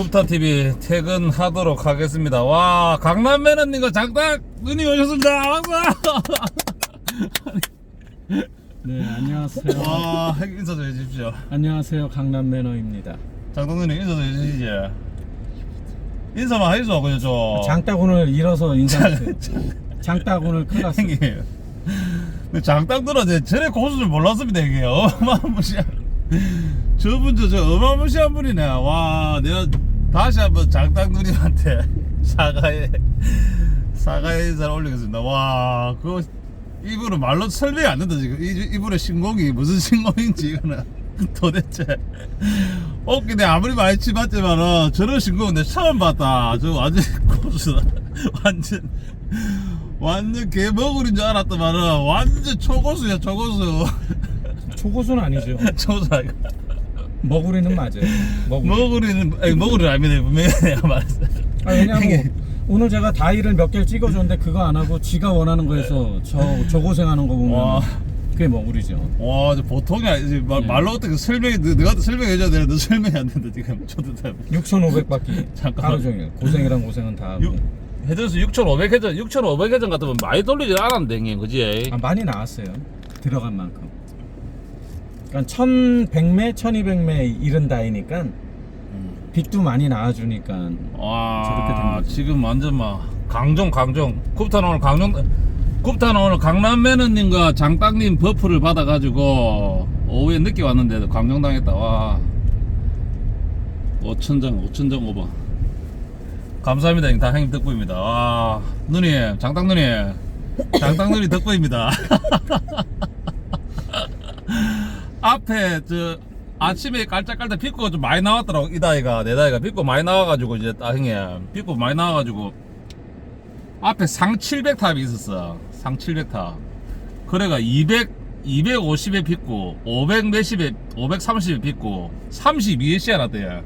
굽타 TV 퇴근하도록 하겠습니다. 와 강남 매너님과 장딱 눈이 오셨습니다. 박수! 네, 안녕하세요. 와 인사 좀 해주십시오. 안녕하세요. 강남 매너입니다. 장딱 누님 인사 좀 해주시지. 인사만 해줘 그냥 좀. 장따군을 잃어서 인사하세요. 장따군을 큰일 났어요. 형님. 장딱 들어 제 저래 고수 줄 몰랐습니다 이게 어마무시한. 저분 저, 저 어마무시한 분이네. 와 내가 다시 한번 장딱 누님한테 사과해 사과의 인사를 올리겠습니다. 와 그거 이분은 말로 설명이 안 된다 지금. 이, 이분의 신곡이 무슨 신곡인지 이거는 도대체 웃기네 아무리 많이 치봤지만은 저런 신곡은 내가 처음 봤다. 저 완전 고수다. 완전 완전 개먹으린 줄 알았더만은 완전 초고수야 초고수. 초고수는 아니죠. 초고수 아이가 머구리는 맞아요. 머구리. 먹으리는 아니 먹으리는 아닙니다 분명히 내가 말했어 아, 왜냐면 오늘 제가 다이를 몇 개를 찍어줬는데 그거 안 하고 지가 원하는 거에서 저, 저 고생하는 거 보면 와. 그게 머구리죠. 와, 저 보통이 아니지. 말, 네. 말로 어떻게 설명이, 너, 너가 설명해줘야 되는데 설명이 안 된다, 지금. 저도 다. 6,500바퀴 잠깐만. 하루 종일 고생이란 고생은 다 하고. 헤드스 6,500 회전, 6,500 회전 같으면 많이 돌리지 않았는데, 형님. 그지? 아, 많이 나왔어요. 들어간 만큼. 그러니까 1100매, 1200매 이른 다이니까 빅도 많이 나와주니까 와, 저렇게 된 거지. 지금 완전 막, 강종, 강종. 굽타는 오늘 강종, 굽타는 오늘 강남 매너님과 장땅님 버프를 받아가지고, 오후에 늦게 왔는데도 강종당했다. 와. 5천장, 5천장 오버. 감사합니다, 형님. 다 형님 덕분입니다. 와, 누님, 장땅 누님. 장땅 누님 덕분입니다. 앞에 저 아침에 깔짝깔짝 빗고가 좀 많이 나왔더라고. 이 다이가 내 다이가 빗고 많이 나와가지고 이제 딱 형님 빗고 많이 나와가지고 앞에 상 700탑이 있었어. 상 700탑. 그래가 200 250에 빗고 500 몇십에 530에 빗고 32에 씨알았대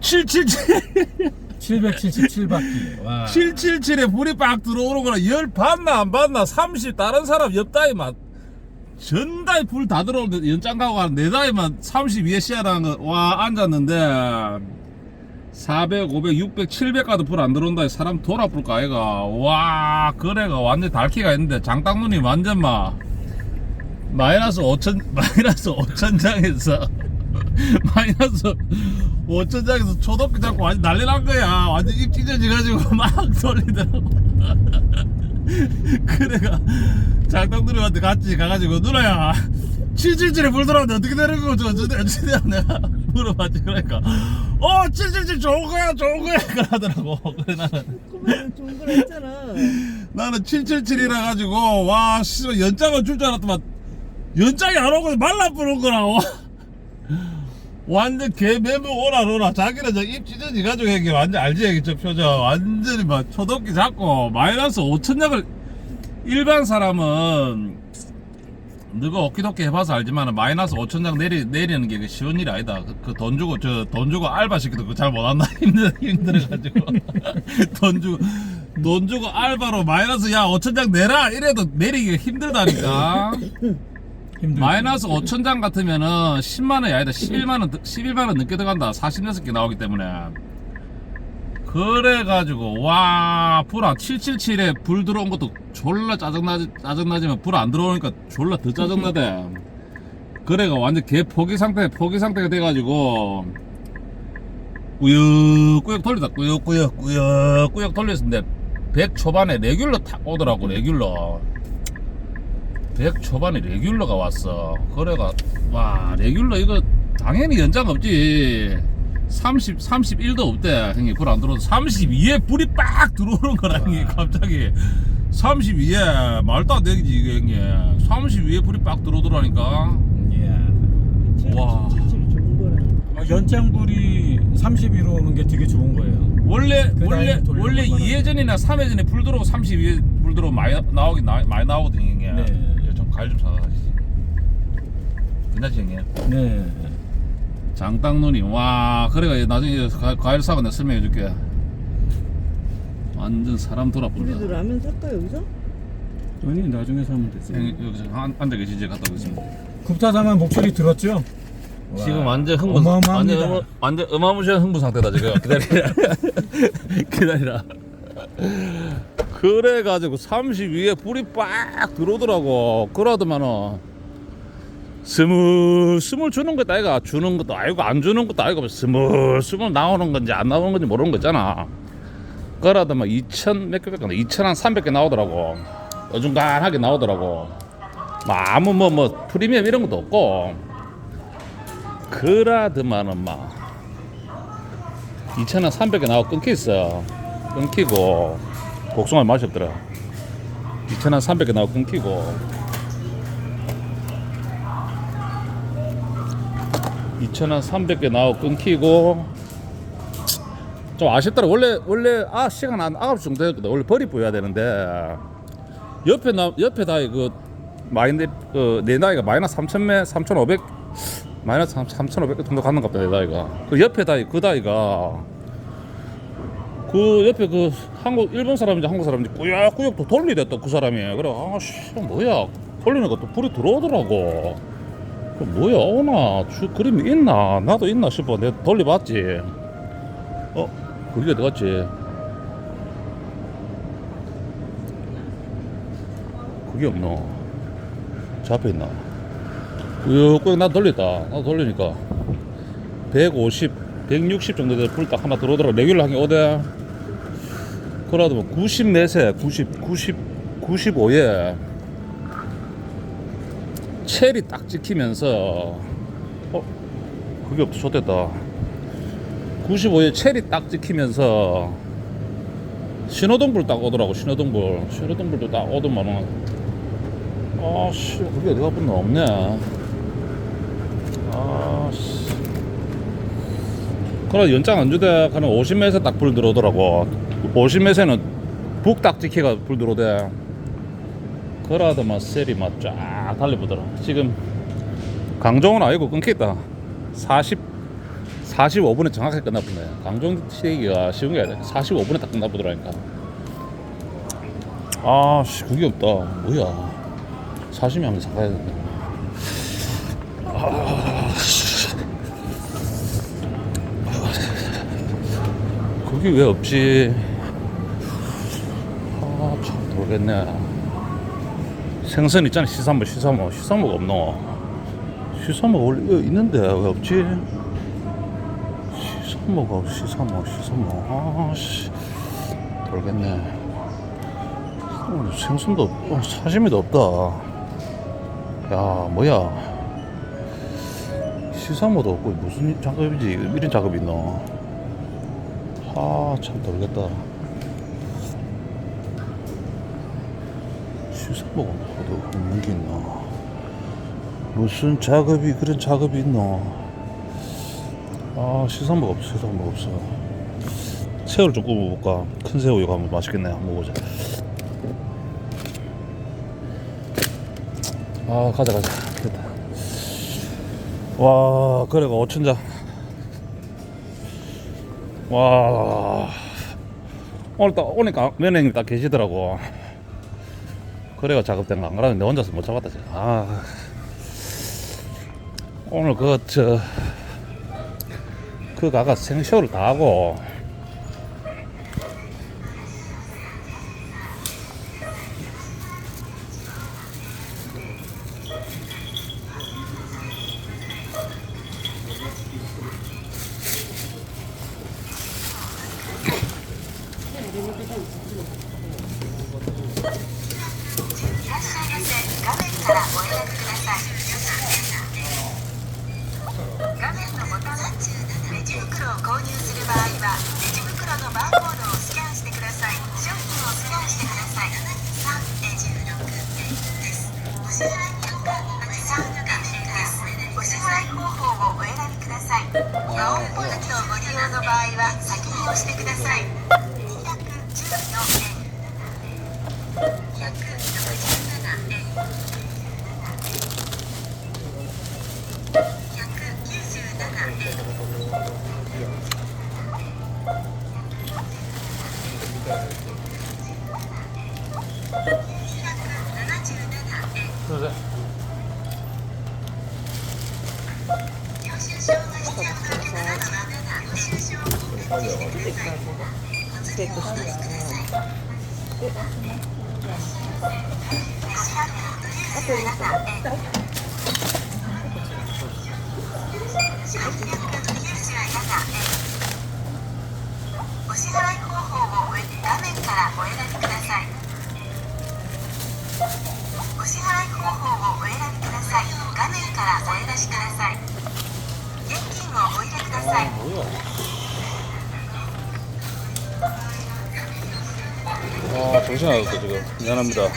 777 777바퀴. 와. 777에 불이 빡 들어오는 거라 열 받나 안 받나. 30 다른 사람 옆다이만 전다이 불다 들어오는데 연장 가고 내 다이만 32에 시야라는 거와 앉았는데 400, 500, 600, 700까지 불안 들어온다. 사람 돌아볼까 아이가. 와 그래가 완전 달키가 있는데 장땅눈이 완전 막 마이너스 5천 마이너스 5천 장에서 마이너스 5천 장에서 초독기 잡고 완전 난리 난 거야. 완전 입 찢어져가지고 막 돌리더라고 그래가 장땅누님한테 같이 가가지고 누나야 777에 불 들어왔는데 어떻게 되는 저 어쩌대 어쩌대 내가 물어봤지 그러니까. 어 777 좋은 거야 좋은 거야 그러더라고. 그래 나는. 그러면 좋은 걸 했잖아. 나는 777이라 가지고 와 씨발 연장을 줄줄 알았더만 연장이 안 오고 말라 뿌는 거라고 완전 개 매물 오라 오라. 자기는 저입 찢어지 가지고 이게 완전 알지? 저 표정. 완전히 막 초독기 잡고 마이너스 5천장을 일반 사람은 너가 어깨덮게 해봐서 알지만 마이너스 5천장 내리, 내리는 게 쉬운 일이 아니다. 그 돈 주고 저 돈 주고 알바 시키도 그거 잘 못한다. 힘들어 힘들어가지고. 돈 주고 돈 주고 알바로 마이너스 야 5천장 내라! 이래도 내리기가 힘들다니까 힘들죠. 마이너스 5천 장 같으면은 10만 원이 아니다. 11만 원 11만 원 늦게 들어간다. 46개 나오기 때문에. 그래가지고 와 불안 777에 불 들어온 것도 졸라 짜증나지 짜증나지만 불 안 들어오니까 졸라 더 짜증나대. 그래가 완전 개 포기 상태 포기 상태가 돼가지고 꾸역꾸역 돌리다. 꾸역꾸역 꾸역꾸역 돌렸는데 100 초반에 레귤러 타 오더라고 레귤러 100 초반에 레귤러가 왔어 그래가 와 레귤러 이거 당연히 연장 없지 30, 31도 없대 형님 불 안 들어도 32에 불이 빡 들어오는 거라 형님 갑자기 32에 말도 안 되지 이게 형님 32에 불이 빡 들어오더라니까 예. 와. 777 좋은 거라. 어, 연장불이 32로 오는 게 되게 좋은 거예요. 원래 그 원래 원래 거는. 2회전이나 3회전에 불 들어오고 32에 불 들어오고 많이 나오긴 나, 많이 나오거든요 형님 네. 좀 과일 좀 사가시지 괜찮지 형님 네. 장땅눈이 와 그래가 나중에 과- 과일 사고 내가 설명해 줄게 완전 사람 돌아본다 우리도 라면 살까 여기서? 아니 나중에 사면 되지. 형님 여기서 한- 앉아 계시지 갔다 오겠습니다 굽타사만 목소리 들었죠? 지금 완전 흥분 어마어마합니다. 완전, 완전 어마무시한 흥분 상태다 지금 기다리라 기다리라 그래가지고 32에 불이 빡 들어오더라고. 그러더만은 스물 스물 주는 것도 아이가 주는 것도 아니고 안 주는 것도 아니고 스물 스물 나오는 건지 안 나오는 건지 모르는 거 있잖아. 그러더만 2천 몇 개밖에 안 돼. 2천 한 300개 나오더라고. 어중간하게 나오더라고. 뭐 아무 뭐뭐 프리미엄 이런 것도 없고. 그라드만은 막 2,000원 300개 나와 끊겼어 끊기고 복숭아 맛이 없더라. 2,000원 300개 나와 끊기고. 2,000원 300개 나와 끊기고. 좀 아쉽더라. 원래 원래 아 시간 한 9시 정도 됐거든. 원래 버리 보여야 되는데. 옆에 나 옆에 다이 그 마이너 그내 나이가 마이너스 3,000매 3,500 마이너스 3,500 정도 가는 것 같다 내 나이가. 그 옆에 다이 그 다이가 그 옆에 그 한국 일본 사람인지 한국 사람인지 꾸역꾸역 또 돌리대 또그 사람이. 그래 아씨 뭐야? 돌리는 것도 불이 들어오더라고. 그 뭐야? 오나? 주 그림이 있나? 나도 있나 싶어. 내가 돌려봤지. 어 그게 어디 갔지? 그게 없노? 저 앞에 있나? 꾸역꾸역 나 돌렸다. 나 돌리니까. 150 160 정도 돼서 불 딱 하나 들어오더라 레귤러 한게 어디 그래도 뭐 94세 90 90 95에 첼이 딱 찍히면서 어 그게 없어 좋됐다. 95에 첼이 딱 찍히면서 신호등불 딱 오더라고 신호등불. 신호등불도 딱 오더만은 아씨 그게 어디 가뿐 없네. 아씨. 그래 연장 안 주대 하는 50m에서 딱 불 들어오더라고 50m에서는 북딱 찍히가 불 들어오대 그러더만 셀이 막 쫙 달려보더라. 지금 강정은 아니고 끊겠다. 40 45분에 정확하게 끝나보네. 강정 시기가 쉬운 게 아니라 45분에 딱 끝나보더라니까. 아씨 그게 없다. 뭐야. 40명 이상 가야 된다 그게 왜 없지? 아, 참, 모르겠네. 생선 있잖아, 시사모, 시사모. 시사모가 없노? 시사모가 원래 있는데, 왜 없지? 시사모가, 없- 시사모, 시사모. 아, 씨. 모르겠네. 생선도 없고, 사시미도 없다. 야, 뭐야. 시사모도 없고, 무슨 작업이지? 이런 작업이 있노? 아, 참 모르겠다. 시사모가 어디 없는 게 있나? 무슨 작업이 그런 작업이 있나? 아, 시사모가 없어, 시사모가 없어. 새우를 좀 구워볼까? 큰 새우 이거 한번 맛있겠네. 한번 먹어보자. 아, 가자, 가자. 됐다. 와, 그래가 5천장. 와. 오늘 딱 오니까 면회님 딱 계시더라고. 그래가 거안 그러면 내 혼자서 못 잡았다 지금. 아. 오늘 그저그 가가 생쇼를 다 하고 お支払い方法を画面からお選びくださいお支払い方法をお選びください画面からお選びください現金をお入れください。 아 정신 나갔어 지금. 미안합니다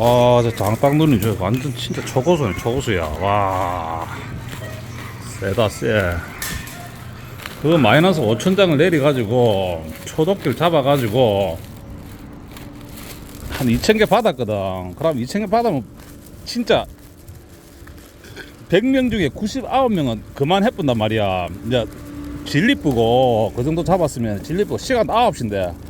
와, 저 누님 저 완전 진짜 초고수네, 초고수야. 와, 세다 세. 그 마이너스 5천 장을 내려가지고 초독기를 잡아가지고 한 2천 개 받았거든. 그럼 2천 개 받으면 진짜 100명 중에 99명은 그만 해본단 말이야. 이제 진리쁘고 그 정도 잡았으면 진리쁘고 시간 9시인데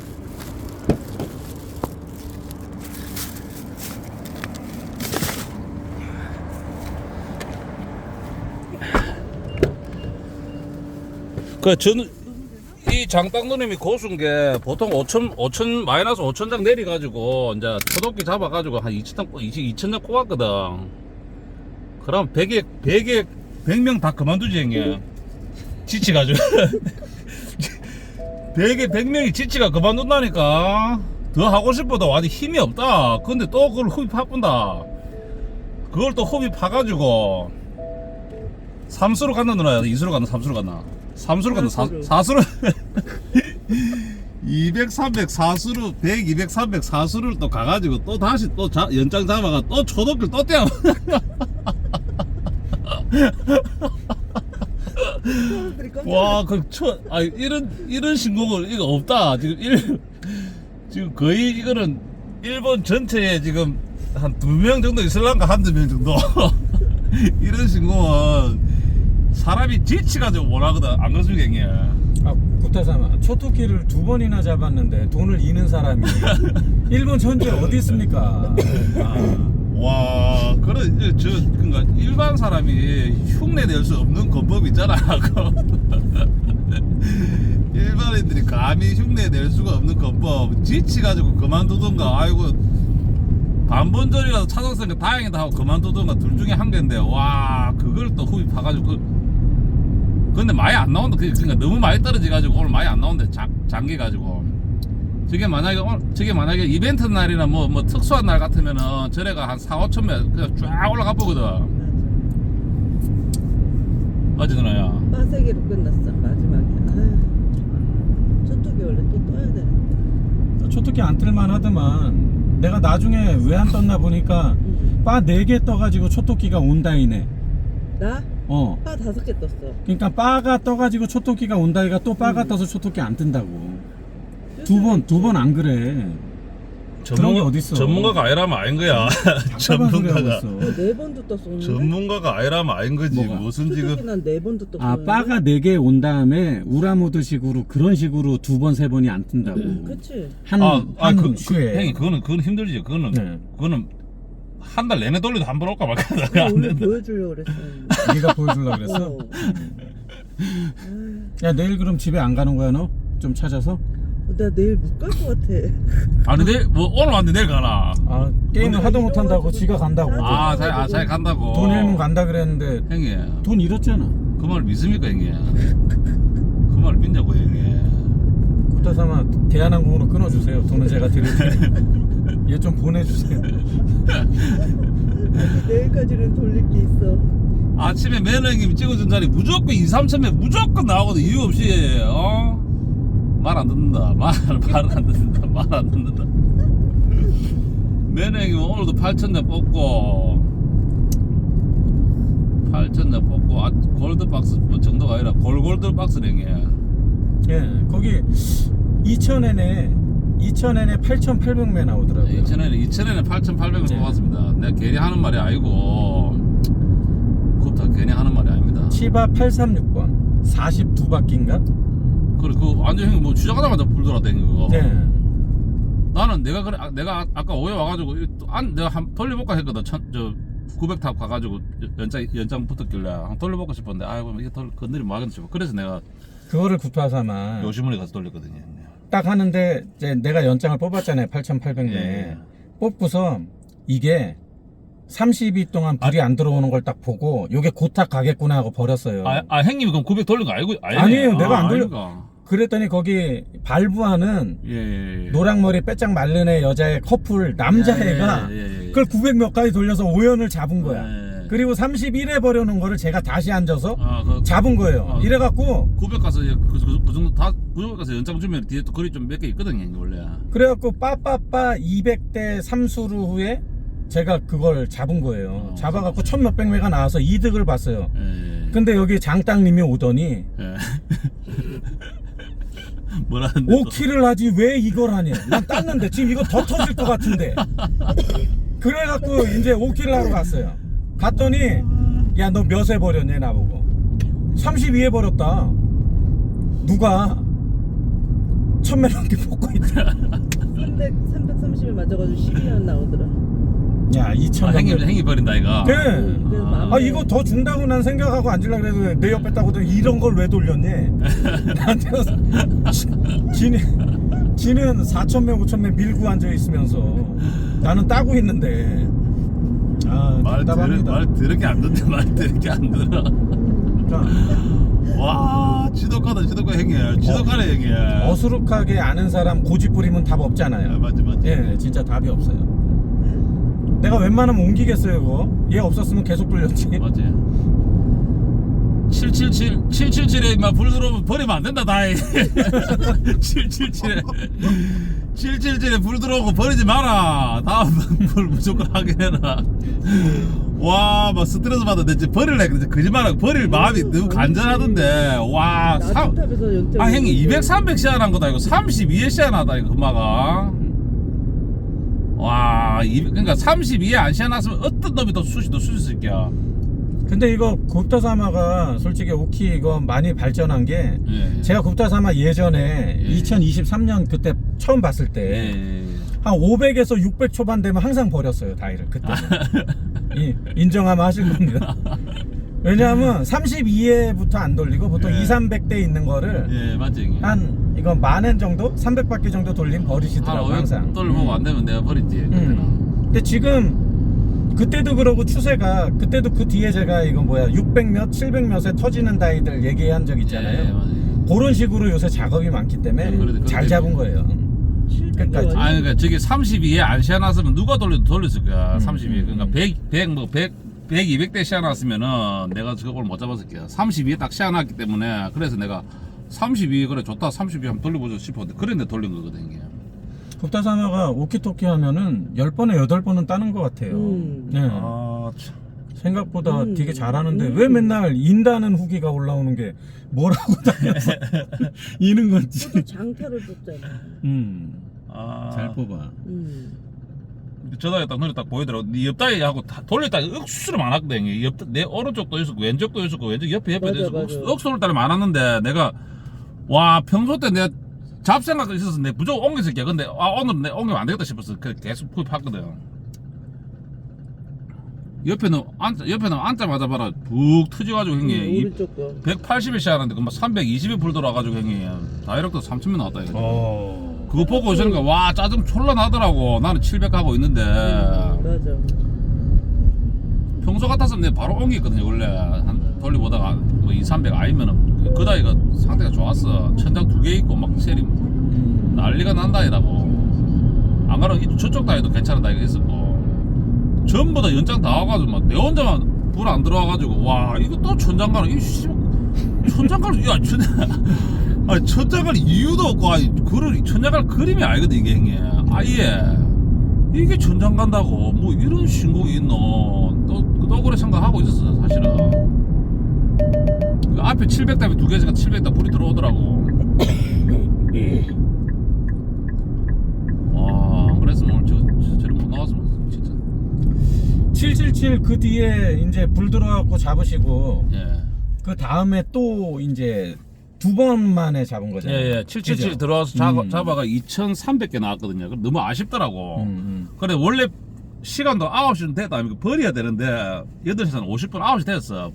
그 저는 이 장땅누님이 고수인 게 보통 5천 5천 마이너스 5천 장 내려가지고 이제 초독기 잡아가지고 한 2천 장 2천 장 꼽았거든. 그럼 100에 100에 100명 다 그만두지 형님. 지치가지고 100에 100명이 지치가 그만둔다니까. 더 하고 싶어도 완전 힘이 없다. 근데 또 그걸 흡입 파푼다. 그걸 또 흡입 파가지고 삼수로 갔나 누나야? 이수로 갔나? 삼수로 갔나? 삼수로 갔나? 사, 사수로. 사수로 200, 300, 4수로 100, 200, 300, 4수를 또 가가지고 또 다시 또 자, 연장 잡아가 또 초독기를 또 떼어 깜짝 와, 그, 초, 아, 이런, 이런 신곡을, 이거 없다. 지금 일, 지금 거의 이거는 일본 전체에 지금 한 두 명 정도 있을란가, 한두 명 정도. 이런 신곡은 사람이 지치가지고 못하거든. 안 그렇습니까, 형님? 아, 구타사마 초토끼를 두 번이나 잡았는데 돈을 잃는 사람이 일본 전체 어디 있습니까? 아, 와, 그래, 이제 저, 그니까, 일반 사람이 흉내 낼 수 없는 권법 있잖아. 일반인들이 감히 흉내 낼 수가 없는 권법. 지치가지고 그만두던가, 아이고, 반번 전이라도 찾았으니까 다행이다 하고 그만두던가 둘 중에 한 개인데, 와, 그걸 또 흡입해가지고, 그, 근데 많이 안 나온다. 그- 그러니까 너무 많이 떨어져가지고 오늘 많이 안 나온대. 장, 장기가지고. 저게 만약에 오늘, 저게 만약에 이벤트 날이나 뭐, 뭐 특수한 날 같으면은 저래가 한 4, 5천 명 그냥 쫙 올라가 보거든. 어제 누나야. 빠세기로 끝났어 마지막에 아유 저쪽이 원래 또 떠야 되는데 초토끼 안 뜰만 하더만 내가 나중에 왜 안 떴나 보니까 응. 바 4개 떠가지고 초토끼가 온다이네 나? 어 빠 다섯 개 떴어 그러니까 바가 떠가지고 초토끼가 온다이가 또 바가 음. 떠서 초토끼 안 뜬다고 두 번 두 번 안 그래 그런 게 어딨어. 전문가가 아니라면 아닌 거야. 하고 전문가가. 있어. 네 번도 떴어 전문가가 아니라면 아닌 거지. 뭐가? 무슨 지금. 난네 번도 떴어 아 바가 4개 온 다음에 우라모드 식으로 그런 식으로 두 번 세 번이 안 뜬다고 그치 한, 아, 아, 한 그, 그, 형님, 그거는, 그건 힘들지. 그거는, 네. 그거는 한 달 내내 돌려도 한 번 올까 말까. 그거 안 오늘 된다. 보여주려고 그랬어 네가 보여주려고 그랬어? 어. 야 내일 그럼 집에 안 가는 거야 너? 좀 찾아서? 나 내일 못 갈 것 같아 아니, 내일, 뭐, 오늘 왔는데 내일 가나. 아 게임을 하도 못한다고 지가 간다고 아, 잘, 아, 잘 간다고. 돈 잃으면 간다 그랬는데 형님. 돈 잃었잖아 그 말 믿습니까 형님? 그 말 믿냐고 형님? 구타사마 대한항공으로 끊어주세요 돈은 제가 드릴 테니 얘 좀 보내주세요. 내일까지는 돌릴 게 있어. 아침에 매너 형님이 찍어준 자리 무조건 2, 3천명 무조건 나오거든. 이유 없이. 어? 말 안 듣는다. 말말안 듣는다. 말 안 듣는다. 매너 형님 오늘도 8천장 뽑고. 8천장 뽑고. 아, 골드박스 뭐 정도가 아니라 골골드 박스 형님. 예, 거기 2,000엔에 2,000엔에 8,800매 나오더라고요. 2천엔에 2천엔에 8,800을 네. 뽑았습니다. 내가 괜히 하는 말이 아니고 그것도 다 괜히 하는 말이 아닙니다. 치바 836번 42바퀴인가? 그리고 그 완전 형이 뭐 주작하자마자 불 돌아다니는 그거. 네. 나는 내가 그래 아, 내가 아- 아까 오해 와가지고 안 내가 한 돌려볼까 했거든. 천, 저 900탑 가가지고 연장 연장 붙었길래 한 돌려볼까 싶었는데 아이고 이게 돌 건드리면 뭐 하겠지 싶어. 그래서 내가 그거를 구파삼아 요시문에 가서 돌렸거든요. 딱 하는데 이제 내가 연장을 뽑았잖아요. 8,800매. 예. 뽑고서 이게 32 동안 불이 안 들어오는 걸 딱 보고 요게 고탁 가겠구나 하고 버렸어요. 아, 아 형님이 그럼 900 돌린 거 알고 알네. 아니에요, 내가 안 돌려- 아닙니까? 그랬더니 거기 발부하는 예, 예, 예. 노랑머리 빼짝 마른 애 여자의 커플 남자애가 예, 예, 예, 예. 그걸 900몇 가지 돌려서 오연을 잡은 거야. 예. 그리고 31에 버려놓은 거를 제가 다시 앉아서 아, 그 잡은 거예요. 아. 이래갖고 900 가서 그, 그, 그 정도 다900 가서 연장 주면 뒤에 또 거리 좀몇 개 있거든요, 원래. 그래갖고 빠빠빠 200대 삼수루 후에 제가 그걸 잡은 거예요. 어. 잡아갖고 천 몇백 매가 나와서 이득을 봤어요. 예. 근데 여기 장땅님이 오더니 예. 뭐라는데? 또? 5키를 하지 왜 이걸 하냐? 난 땄는데 지금 이거 더 터질 것 같은데. 그래갖고 이제 5키를 하러 갔어요. 갔더니 야 너 몇에 버렸냐 나보고 32에 버렸다. 누가 천몇 넘게 뽑고 있다. 300, 330에 맞아가지고 12년 나오더라. 야 2천 아, 넘게. 형님 버린다, 이거. 네. 그래서 아. 마음에 아 이거 더 준다고 난 생각하고 앉으려고 그래도 내 옆에 따고 이런 걸 왜 돌렸니? 나한테 지는 지는 4천 명 5천 명 밀고 앉아 있으면서 나는 따고 있는데 아 말, 들으, 답답합니다. 말 들을 게 안 듣는데, 말 들을 게 안 들어. 그러니까 와, 지독하다, 지독하, 형님. 지독하네, 형님. 어수룩하게 아는 사람 고집 부리면 답 아, 없잖아요. 맞지, 맞지. 예, 진짜 답이 없어요. 내가 웬만하면 옮기겠어요, 그거. 얘 없었으면 계속 돌렸지. 맞지. 777, 777에 막불 들어오면 버리면 안 된다, 다이. 777에. 777에 불 들어오고 버리지 마라. 다음 불 무조건 하게 해라. 와, 막 스트레스 받아. 내 진짜 버릴래. 근데 거짓말하고 버릴 마음이 너무 간절하던데. 와, 연태. 아, 형이 200, 300 시안한 거다. 이거 32에 시안하다, 이거 금마가. 와, 200, 그러니까 32에 안 시안했으면 어떤 놈이 더 수시, 더 수시 쓸게야. 근데 이거 굽타사마가 솔직히 오키 이거 많이 발전한 게 예. 제가 굽타사마 예전에 예. 2023년 그때 처음 봤을 때한 예. 500에서 600 초반 되면 항상 버렸어요 다이를 그때 이, 인정하면 하실 겁니다 왜냐하면 32회부터 안 돌리고 보통 예. 2, 300대 있는 거를 예, 맞지, 형님. 한 이거 만엔 정도 300바퀴 정도 돌림 버리시더라고 항상 돌보고 안 되면 내가 버리지. 그때는. 음. 근데 지금 그때도 그러고 추세가 그때도 그 뒤에 제가 이거 뭐야 600몇 700몇에 터지는 다이들 얘기한 적 있잖아요 예, 맞아요. 그런 식으로 요새 작업이 많기 때문에 네, 그래도 잘 잡은 거예요 끝까지. 아니 그러니까 저기 32에 안 시안했으면 누가 돌려도 돌렸을 거야. 음, 32에 그러니까 음. 100, 100, 뭐 100, 100, 200대 시안했으면은 내가 저걸 못 잡았을 거야. 32에 딱 시안했기 때문에 그래서 내가 32 그래 좋다 32 한번 돌려보자 싶었는데 그랬는데 돌린 거거든 이게. 국타사마가 오키토키 하면은 10번에 8번은 따는 것 같아요 음. 네. 아, 참. 생각보다 음. 되게 잘하는데 음. 왜 맨날 인다는 후기가 올라오는 게 뭐라고 다녀서 이는 건지 또 장타를 뽑잖아. 음, 아, 잘 뽑아 음. 전화에 딱 눈에 딱 보이더라고. 네 옆다리 하고 다 돌렸다 억수로 많았거든. 옆, 내 오른쪽도 있었고 왼쪽도 있었고 왼쪽 옆에 옆에도 맞아, 있었고 맞아. 억수- 억수로 딸이 많았는데 내가 와 평소 때 내가 잡생각도 있어서 내가 무조건 옮겼을게. 근데 아 오늘은 내가 옮기면 안 되겠다 싶어서 그 계속 구입했거든. 옆에는 앉 옆에는 앉자마자 봐라 푹 터져가지고 형님 음, 이 오른쪽 거. 180에 시작하는데 그막 320에 불 돌아가지고 형님 다이렉트 30명 나왔다 이거. 어. 그거 보고 있으니까 와 짜증 졸라 나더라고. 나는 700 하고 있는데. 음, 맞아. 평소 같았으면 내가 바로 옮겼거든요 원래 한 돌려보다가 뭐 2, 300 아니면은 그 다이가 상태가 좋았어 천장 두 개 있고 막 세리 음. 난리가 난 다 이라고 안 이- 저쪽 다이도 괜찮은 다이가 있었고 전부 다 연장 다 와가지고 막 내 혼자만 불 안 들어와가지고 와 이거 또 천장 가는 이 씨, 천장 가는 야 천, 아니 천장을 이유도 없고 아니 그를 천장을 그림이 아니거든 이게 형님. 아예. 이게 천장 간다고 뭐 이런 신고 있노? 또, 그 또 그래 생각하고 있었어 사실은. 그 앞에 700답이 두 개가 700답 불이 들어오더라고. 와 그랬으면 오늘 저, 저, 를못 나왔으면 진짜. 777 그 뒤에 이제 불 들어갖고 잡으시고 예. 그 다음에 또 이제 두 번 만에 잡은 거잖아요. 예, 예. 777 그죠? 들어와서 잡아, 음. 잡아가 2,300개 나왔거든요. 너무 아쉽더라고. 음, 음. 그래, 원래 시간도 9시는 됐다. 아닙니까? 버려야 되는데, 8시에서 50분 9시 됐어.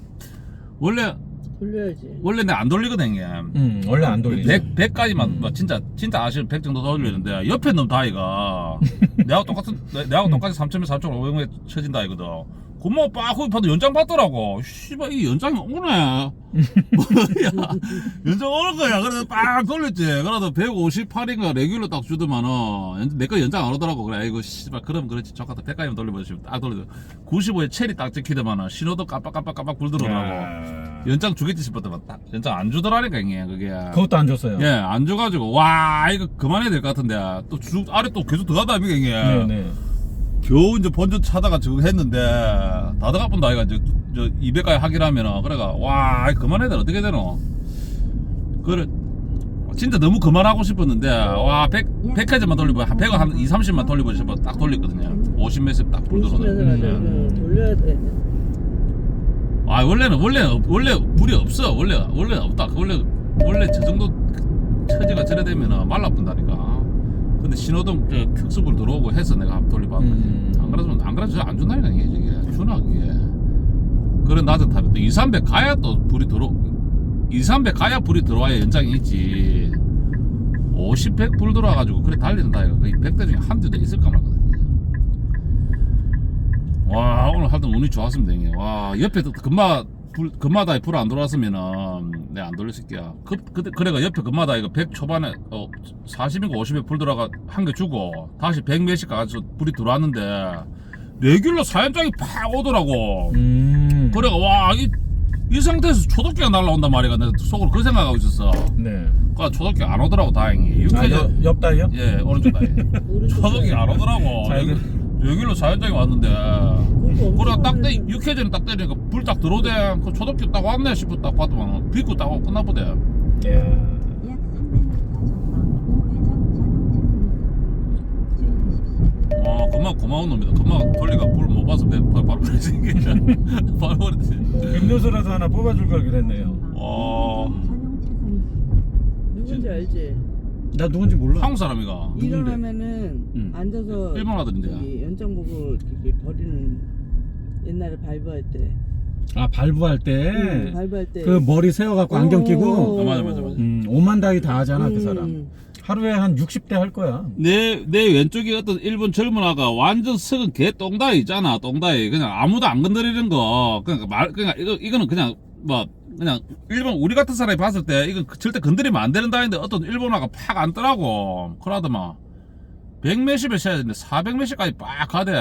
원래, 돌려야지. 원래 내가 안 돌리거든 요. 음, 원래 안 돌리죠. 100, 100까지만, 음. 뭐 진짜, 진짜 아쉬운 100 정도 돌리는데, 옆에 놈 다이가, 내하고 똑같은, 내- 내하고 똑같이 3,000m, 3,500m 쳐진다 이거든. 고모 빠, 거기 봐도 연장 받더라고. 씨발, 이 연장이 오네. 뭐야. 연장 오는 거야. 그래서 빡 돌렸지. 그래도 158인가 레귤러 딱 주더만은, 내거 연장 안 오더라고. 그래, 이거 씨발, 그럼 그렇지. 저 같은 100까지만 돌려보시면 딱 돌려도. 95에 체리 딱 찍히더만은, 신호도 깜빡깜빡깜빡 불더라고. 야. 연장 주겠지 싶었더만, 딱. 연장 안 주더라니까, 이게. 그게. 그것도 안 줬어요. 예, 안 줘가지고, 와, 이거 그만해야 될 것 같은데. 또 주, 아래 또 계속 들어가다, 이게. 이게. 네, 네. 겨우 이제 본전 차다가 지금 했는데, 다 들어가본다, 이가 이제, 저, 200까지 하기로 하면은, 그래가, 와, 그만해야 돼. 어떻게 되노? 그래, 진짜 너무 그만하고 싶었는데, 와, 100, 100까지만 돌리고, 한 100을 한 2, 30만 돌리고 싶어 딱 돌렸거든요. 50몇에 딱불 보시면서 들어오네. 가지고 돌려야 돼. 아, 원래는, 원래, 없- 원래 물이 없어. 원래, 원래 없다. 원래, 원래 저 정도 처지가 저래 되면은 말라뿐다니까. 근데 신호등 저 특수불 들어오고 해서 내가 한번 돌려봤는데 음. 안 그래서 안 그래서 안 준다니까 이게. 저게 그게. 그런 낮은 탑에 또 2, 300 가야 또 불이 들어 2, 300 가야 불이 들어와야 연장이 있지. 50, 100 불 들어와가지고 그래 달리는 다이가 거의 100대 중에 한두 대 있을까 말거든 와 오늘 하여튼 운이 좋았습니다 형님. 와 옆에 또 금마 불 금마다에 불 안 들어왔으면은 내가 안 돌렸을 게야. 그, 그, 그래가 옆에 금마다 이거 100 초반에 어 40인가 50에 불 들어가 한 개 주고 다시 100 몇씩 가서 불이 들어왔는데 레귤러 사연장이 팍 오더라고. 음. 그래가 와이 이 상태에서 초독기가 날라온단 말이야 내가 속으로 그 생각하고 있었어. 네. 그니까 초독기 안 오더라고 다행히. 아, 육회전 옆, 옆 다리요? 예 오른쪽 다리. 초독기 안 오더라고. 자, 레귤러 사연장이 왔는데 그래 딱 때. 육회전에 딱 때리니까 불 딱 들어오대 그 초등학교 딱 왔네 싶어 딱 봤더만 비고 딱 하고 끝나보대 예. 약 300m 전방 우회전 전용 차선 주의하십시오. 어 금방 고마운 놈이다 금방 돌리가 불 못 봐서 내 바로 바로 버리지 바로 버리지 음료수라도 하나 뽑아줄 걸 그랬네요. 어 전용 차선입니다. 누군지 알지? 나 누군지 몰라. 한국 사람이가 일어나면은 음. 앉아서 일본 아들인데 저기 연장 보고 이렇게 버리는 옛날에 발부할 때. 아 발부할 때. 응, 발부할 때. 그 머리 세워갖고 안경 끼고. 아, 맞아, 맞아, 맞아. 음, 오만 다이 다 하잖아 그 음. 사람. 하루에 한 60대 할 거야. 내, 내 왼쪽에 어떤 일본 젊은 아가 완전 썩은 개 똥다이 있잖아, 똥다이. 그냥 아무도 안 건드리는 거. 그러니까 말, 그러니까 이거, 이거는 그냥, 뭐, 그냥 일본, 우리 같은 사람이 봤을 때 이건 절대 건드리면 안 되는 다인데 어떤 일본어가 팍 안더라고. 그러더만. 100 몇십에 쳐야 되는데 400 몇십까지 빡 가대.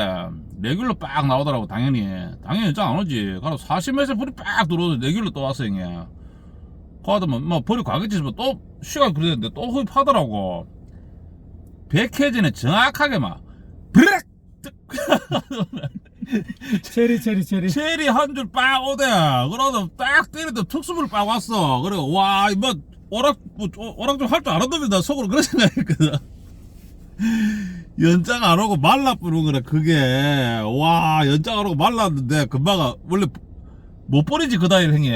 레귤러 빡 나오더라고, 당연히. 당연히 연장 안 오지. 그럼 40 몇십 불이 빡 들어오는데 레귤러 또 왔어, 형이. 그러더만, 뭐, 가겠지 싶어. 또, 시간 그랬는데 또 후입하더라고. 백혜진에 정확하게 막 브렉 체리 체리 체리. 체리 한 줄 빡 오대 그러다 딱 때리다 특수불 빡 왔어 그래 와이뭐 오락 뭐 오- 오락 좀 할 줄 알았는데 나 속으로 그런 생각했거든 연장 안 오고 말라 뿌는 거래 그게 와 연장 안 오고 말랐는데 금방 원래 못 버리지 그 다일 행에.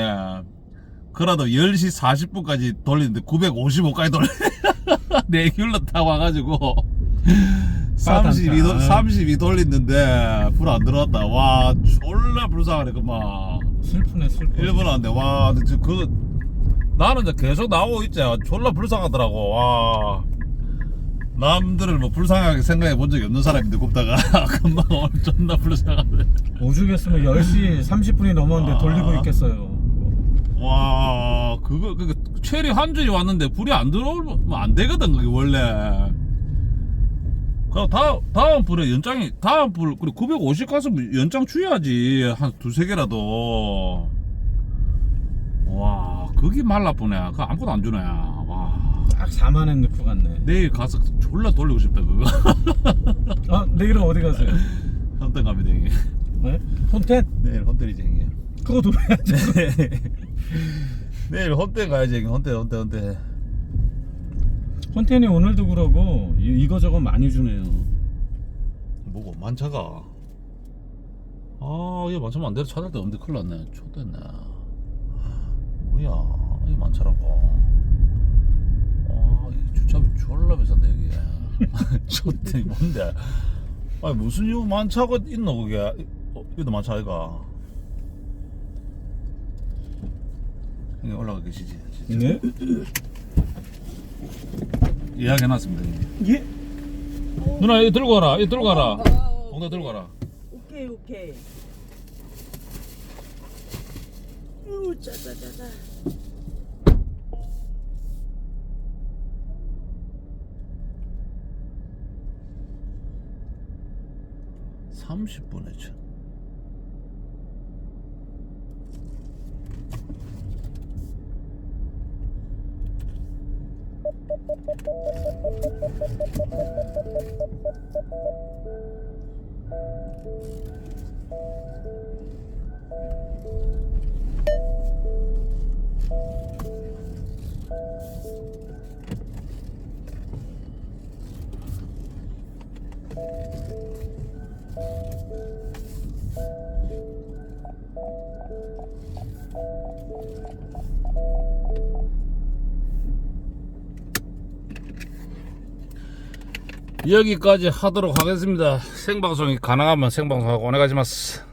그래도 10시 40분까지 돌리는데 955까지 돌려 내 귤러 타고 와가지고 32, 도, 32 돌렸는데 불 안 들어왔다. 와 졸라 불쌍하네 그만 슬프네 슬프. 일본한테 와 근데 그 나는 이제 계속 나오고 있지. 졸라 불쌍하더라고. 와 남들을 뭐 불쌍하게 생각해 본 적이 없는 사람인데 굽다가. 금방 오늘 존나 불쌍하네. 오죽했으면 10시 30분이 넘었는데 아. 돌리고 있겠어요. 와 그거 그 체리 한 줄이 왔는데 불이 안 들어오면 안 되거든 그게 원래. 그 다음 다음 불에 연장이 다음 불 그래 950 가서 연장 줘야지 한 두세 개라도. 와 그게 말라보네. 그 아무것도 안 주네. 와 딱 4만 원 넣고 갔네. 내일 가서 졸라 돌리고 싶다 그거 아 내일은 어디 가세요? 헌팅 갑니다 형님 네? 폰텐? 내일 헌팅이지 형님 그거 돌아야지. 내일 헌팅 가야지 형님 헌팅 헌팅 헌팅 폰텐이 오늘도 그러고 이, 이거저거 많이 주네요. 뭐고 만차가 아 이거 만차면 안 되려 찾을 데 없는데 큰일 났네 좆됐네 뭐야 이거 만차라고 주차비 졸라 비싼데 여기 좆대 뭔데 아니 무슨 이유 만차가 있노 그게 어, 이것도 만차 아이가 형님 올라가 계시지 네? 예약해놨습니다 형님. 예? 누나 이거 들고 가라 이거 들고 가라 봉다 들고 가라 오케이 오케이. 우 짜자자자. 30분에 쳐. 여기까지 하도록 하겠습니다. 생방송이 가능하면 생방송하고 오네가지마스.